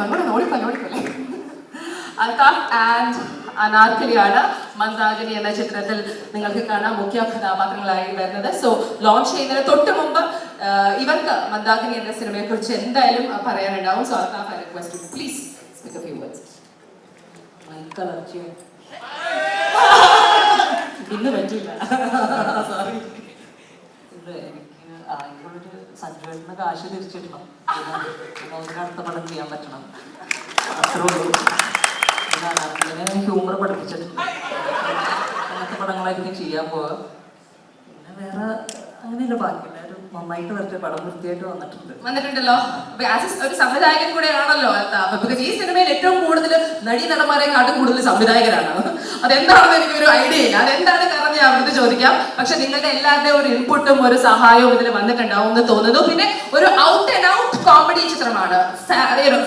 വന്നു അങ്ങോട്ട് ഓടിപ്പല്ലേ ഓടിപ്പല്ലേ അൽതാഫ് ആൻഡ് അനാർക്കലിയാണ് മന്ദാകിനി എന്ന ചിത്രത്തിൽ നിങ്ങൾക്ക് കാണാം മുഖ്യ കഥാപാത്രങ്ങളായി വരുന്നത്. സോ ലോഞ്ച് ചെയ്യുന്നതിന് തൊട്ട് മുമ്പ് ഇവർക്ക് മന്ദാകിനി എന്ന സിനിമയെ കുറിച്ച് എന്തായാലും പറയാനുണ്ടാവും. So Althaf I request please speak few words ഇന്ന് പറ്റില്ല സോറി അടുത്ത പടം ചെയ്യാൻ പറ്റണം. ഹ്യൂമർ പഠിപ്പിച്ചിട്ടുണ്ട്. പടങ്ങളായിരിക്കും ചെയ്യാൻ പോവുക. പിന്നെ വേറെ അങ്ങനെയല്ല ബാക്കി. എല്ലാവരും നന്നായിട്ട് വരച്ച പടം വൃത്തിയായിട്ട് വന്നിട്ടുണ്ട്. വന്നിട്ടുണ്ടല്ലോ. ഒരു സംവിധായകൻ കൂടെ ആണല്ലോ ഈ സിനിമയിൽ ഏറ്റവും കൂടുതൽ നടി നടന്മാരെക്കാട്ടും കൂടുതൽ സംവിധായകരാണ്. അതെന്താണെന്ന് എനിക്കൊരു ഐഡിയ ഇല്ല. അതെന്താണ് കാരണം ഞാൻ അവിടുത്തെ ചോദിക്കാം. പക്ഷെ നിങ്ങളുടെ എല്ലാവരുടെയും ഒരു ഇൻപുട്ടും ഒരു സഹായവും ഇതിൽ വന്നിട്ടുണ്ടാവും എന്ന് തോന്നുന്നു. പിന്നെ ഒരു ഔട്ട് ആൻഡ് ഔട്ട് കോമഡി ചിത്രമാണ്.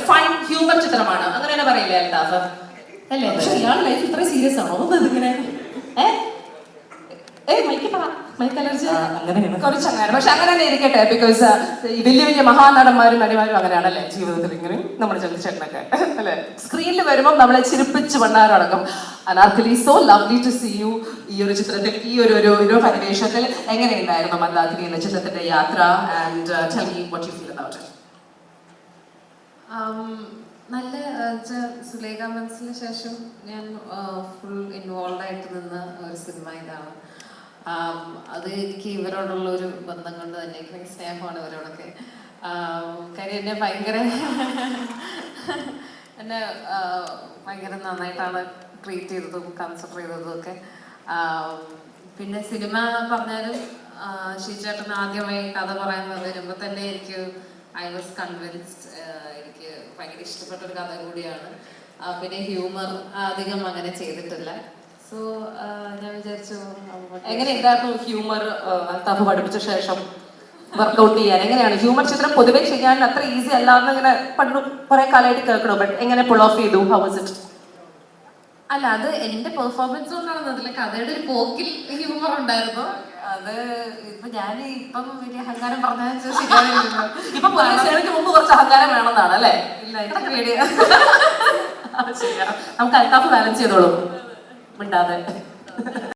ഫൺ ഹ്യൂമർ ചിത്രമാണ്. അങ്ങനെ തന്നെ പറയില്ലേ അൽതാഫ്? അല്ലേ? പക്ഷെ ഇയാൾ ലൈഫ് ഇത്ര സീരിയസ് ആണോ? ഇതിങ്ങനെ ഏഹ് കുറച്ച് അങ്ങനെ പക്ഷെ അങ്ങനെ തന്നെ ഇരിക്കട്ടെ ബിക്കോസ് വലിയ വലിയ മഹാനടന്മാരും നടിമാരും അങ്ങനെയാണല്ലേ ജീവിതത്തിൽ ഇങ്ങനെ നമ്മുടെ ചന്ദ്രശേഖരനൊക്കെ അല്ലെ? സ്ക്രീനിൽ വരുമ്പോൾ നമ്മളെ ചിരിപ്പിച്ച് പണ്ടാറടക്കം Anarkali so lovely to see you ഈ ഒരു ചിത്രത്തിൽ ഈ ഒരു ഒരു ഒരു പരിവേഷത്തിൽ എങ്ങനെയുണ്ടായിരുന്നു മന്ദാകിനി എന്ന ചിത്രത്തിന്റെ യാത്ര? And tell me what you feel about നല്ല സുലേഖ മനസ്സിന് ശേഷം ഞാൻ ഫുൾ ഇൻവോൾവ് ആയിട്ട് നിന്ന ഒരു സിനിമ ഇതാണ്. അത് എനിക്ക് ഇവരോടുള്ള ഒരു ബന്ധം കൊണ്ട് തന്നെ എനിക്ക് സ്നേഹമാണ് ഇവരോടൊക്കെ. കാര്യം എന്നെ ഭയങ്കര എന്നെ ഭയങ്കര നന്നായിട്ടാണ് ട്രീറ്റ് ചെയ്തതും കൺസിഡർ ചെയ്തതും ഒക്കെ. പിന്നെ സിനിമ പറഞ്ഞാലും ഷീചേട്ടൻ ആദ്യമായി കഥ പറയാൻ വരുമ്പോൾ തന്നെ എനിക്ക് ഐ വാസ് കൺവിൻസ്ഡ് എനിക്ക് ഭയങ്കര ഇഷ്ടപ്പെട്ട ഒരു കഥ കൂടിയാണ്. പിന്നെ ഹ്യൂമർ അധികം അങ്ങനെ ചെയ്തിട്ടില്ല. സോ ഞാൻ വിചാരിച്ചു എങ്ങനെയുണ്ടായിരുന്നു ഹ്യൂമർ അൽത്താഫ് പഠിപ്പിച്ച ശേഷം വർക്കൗട്ട് ചെയ്യാൻ? എങ്ങനെയാണ്? ഹ്യൂമർ ചിത്രം പൊതുവെ ചെയ്യാൻ അത്ര ഈസി അല്ല എന്ന് ഇങ്ങനെ പണ്ട് കുറെ കാലമായിട്ട് കേൾക്കണം? ബട്ട് എങ്ങനെ പുൾ ഓഫ് ചെയ്തു? ഹൗ വാസ് ഇറ്റ് അല്ല അത് എന്റെ പെർഫോമൻസ് കൊണ്ടാണ് അതിൽ കഥയുടെ ഒരു പോക്കിൽ ഹ്യൂമർ ഉണ്ടായിരുന്നു. അത് ഇപ്പൊ ഞാൻ ഇപ്പം വലിയ അഹങ്കാരം പറഞ്ഞാൽ ഇപ്പൊ സിനിമയ്ക്ക് മുമ്പ് കുറച്ച് അഹങ്കാരം വേണമെന്നാണ് അല്ലേ? ഇല്ല നമുക്ക് അൽത്താഫ് ബാലൻസ് ചെയ്തോളൂ. മിണ്ടാതെ